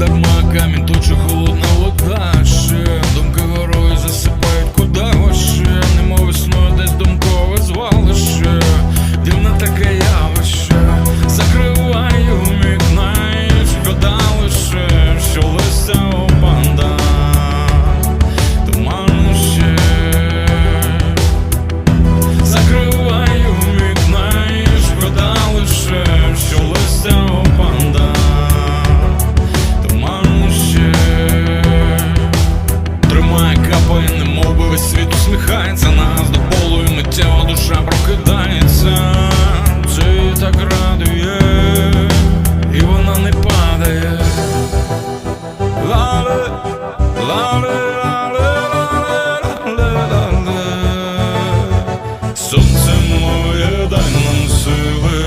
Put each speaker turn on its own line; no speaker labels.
дарма камінь же холодно капає, немовби весь світ усміхається нас до болу і миттєва душа прокидається, це так радує, і вона не падає. Лале, лале, лале, лале, лали, лали. Сонце моє дай нам сили.